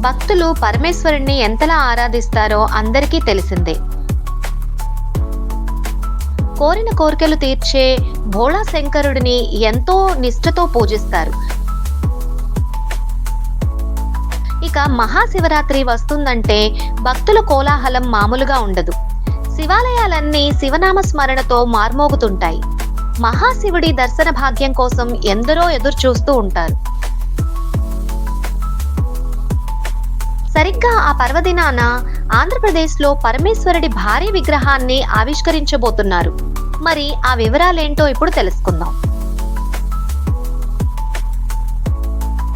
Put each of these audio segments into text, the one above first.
భక్తులు పరమేశ్వరుణ్ణి ఎంతలా ఆరాధిస్తారో అందరికీ తెలిసిందే. కోరిన కోరికలు తీర్చే భోళా శంకరుడిని ఎంతో నిష్ఠతో పూజిస్తారు. ఇక మహాశివరాత్రి వస్తుందంటే భక్తుల కోలాహలం మామూలుగా ఉండదు. శివాలయాలన్నీ శివనామ స్మరణతో మార్మోగుతుంటాయి. మహాశివుడి దర్శన భాగ్యం కోసం ఎందరో ఎదురు చూస్తూ ఉంటారు. సరిగ్గా ఆ పర్వదినాన ఆంధ్రప్రదేశ్లో పరమేశ్వరుడి భారీ విగ్రహాన్ని ఆవిష్కరించబోతున్నారు. మరి ఆ వివరాలేంటో ఇప్పుడు తెలుసుకుందాం.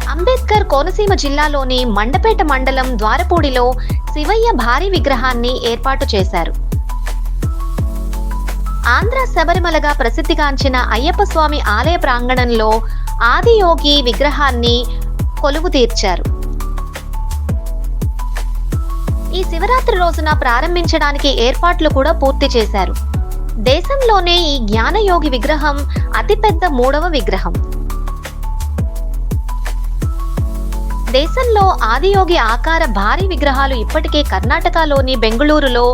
అంబేద్కర్ కోనసీమ జిల్లాలోని మండపేట మండలం ద్వారపూడిలో శివయ్య భారీ విగ్రహాన్ని ఏర్పాటు చేశారు. ఆంధ్ర శబరిమలగా ప్రసిద్ధిగాంచిన అయ్యప్ప స్వామి ఆలయ ప్రాంగణంలో ఆదియోగి విగ్రహాన్ని కొలువు తీర్చారు ఈ శివరాత్రి రోజున ప్రారంభించడానికి ఏర్పాట్లు కూడా పూర్తి చేశారు. దేశంలోనే ఈ జ్ఞానయోగి విగ్రహం అతిపెద్ద మూడవ విగ్రహం. దేశంలో ఆదియోగి ఆకార భారీ విగ్రహాలు ఇప్పటికే కర్ణాటకలోని బెంగళూరులో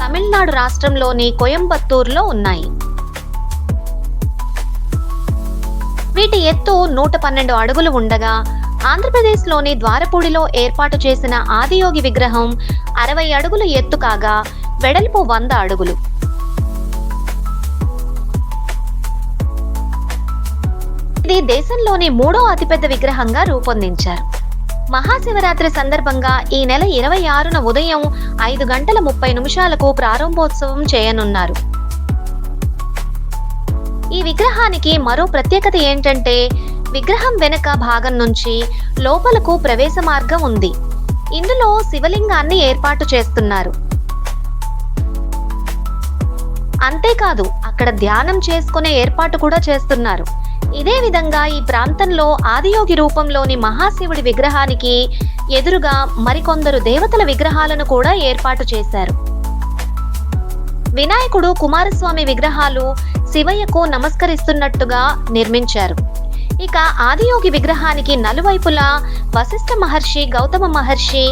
తమిళనాడు రాష్ట్రంలోని కోయంబత్తూరులో ఉన్నాయి. వీటి ఎత్తు నూట పన్నెండు అడుగులు ఉండగా ఆంధ్రప్రదేశ్లోని ద్వారపూడిలో ఏర్పాటు చేసిన ఆదియోగి విగ్రహం అరవై అడుగులు ఎత్తు కాగా వెడల్పు వంద అడుగులు. ఇది దేశంలోని మూడో అతిపెద్ద విగ్రహంగా రూపొందించారు. మహాశివరాత్రి సందర్భంగా ఈ నెల ఇరవై ఆరున ఉదయం ఐదు గంటల ముప్పై నిమిషాలకు ప్రారంభోత్సవం చేయనున్నారు. ఈ విగ్రహానికి మరో ప్రత్యేకత ఏంటంటే విగ్రహం వెనుక భాగం నుంచి లోపలకు ప్రవేశ మార్గం ఉంది. ఇందులో శివలింగాన్ని ఏర్పాటు చేస్తున్నారు. అంతేకాదు అక్కడ ధ్యానం చేసుకునే ఏర్పాటు కూడా చేస్తున్నారు. ఇదే విధంగా ఈ ప్రాంతంలో ఆదియోగి రూపంలోని మహాశివుడి విగ్రహానికి ఎదురుగా మరికొందరు దేవతల విగ్రహాలను కూడా ఏర్పాటు చేశారు. వినాయకుడు కుమారస్వామి విగ్రహాలు శివయ్యకు నమస్కరిస్తున్నట్టుగా నిర్మించారు. ఇక ఆదియోగి విగ్రహానికి నలువైపులా వశిష్ఠ మహర్షి గౌతమ మహర్షి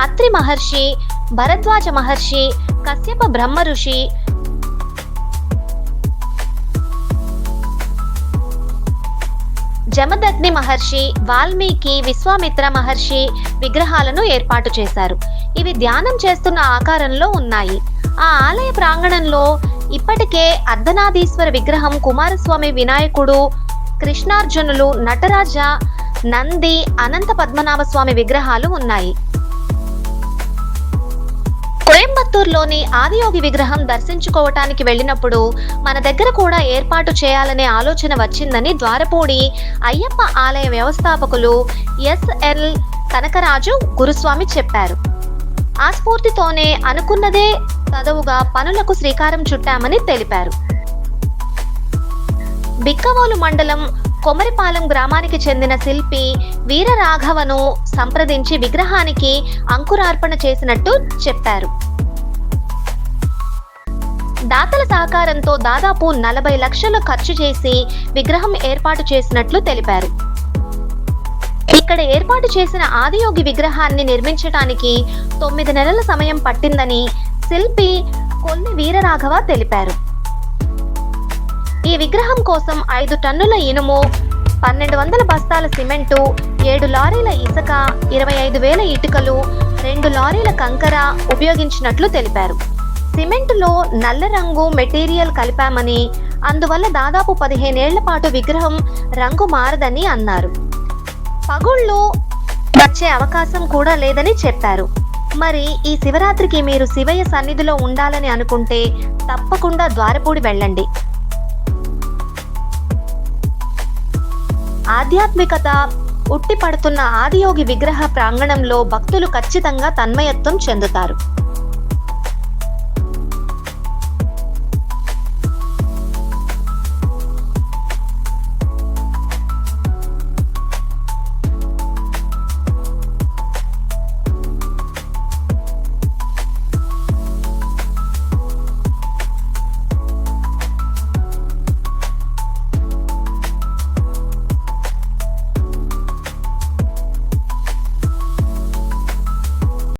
అత్రి మహర్షి భరద్వాజ మహర్షి కశ్యప బ్రహ్మ ఋషి జమదగ్ని మహర్షి వాల్మీకి విశ్వామిత్ర మహర్షి విగ్రహాలను ఏర్పాటు చేశారు. ఇవి ధ్యానం చేస్తున్న ఆకారంలో ఉన్నాయి. ఆ ఆలయ ప్రాంగణంలో ఇప్పటికే అర్ధనాదీశ్వర విగ్రహం కుమారస్వామి వినాయకుడు కృష్ణార్జునులు నటరాజ నంది అనంత పద్మనాభ స్వామి విగ్రహాలు ఉన్నాయి. కోయంబత్తూరులోని ఆదియోగి విగ్రహం దర్శించుకోవటానికి వెళ్ళినప్పుడు మన దగ్గర కూడా ఏర్పాటు చేయాలనే ఆలోచన వచ్చిందని ద్వారపూడి అయ్యప్ప ఆలయ వ్యవస్థాపకులు ఎస్ఎల్ కనకరాజు గురుస్వామి చెప్పారు. ఆ స్ఫూర్తితోనే అనుకున్నదే చదువుగా పనులకు శ్రీకారం చుట్టామని తెలిపారు. బిక్కవోలు మండలం కొమరిపాలెం గ్రామానికి చెందిన శిల్పి వీరరాఘవను సంప్రదించి విగ్రహానికి అంకురార్పణ చేసినట్టు చెప్పారు. దాతల సహకారంతో దాదాపు నలభై లక్షలు ఖర్చు చేసి విగ్రహం ఏర్పాటు చేసినట్లు తెలిపారు. ఇక్కడ ఏర్పాటు చేసిన ఆదియోగి విగ్రహాన్ని నిర్మించడానికి తొమ్మిది నెలల సమయం పట్టిందని శిల్పి కొల్లి వీరరాఘవ తెలిపారు. ఈ విగ్రహం కోసం ఐదు టన్నుల ఇనుము పన్నెండు వందల బస్తాల సిమెంటు ఏడు లారీల ఇసుక ఇరవై ఐదు వేల ఇటుకలు రెండు లారీల కంకర ఉపయోగించినట్లు తెలిపారు. సిమెంటులో నల్ల రంగు మెటీరియల్ కలిపామని అందువల్ల దాదాపు పదిహేనేళ్ళ పాటు విగ్రహం రంగు మారదని అన్నారు. పగుళ్ళు వచ్చే అవకాశం కూడా లేదని చెప్పారు. మరి ఈ శివరాత్రికి మీరు శివయ్య సన్నిధిలో ఉండాలని అనుకుంటే తప్పకుండా ద్వారపూడి వెళ్ళండి. ఆధ్యాత్మికత ఉట్టిపడుతున్న ఆదియోగి విగ్రహ ప్రాంగణంలో భక్తులు ఖచ్చితంగా తన్మయత్వం చెందుతారు.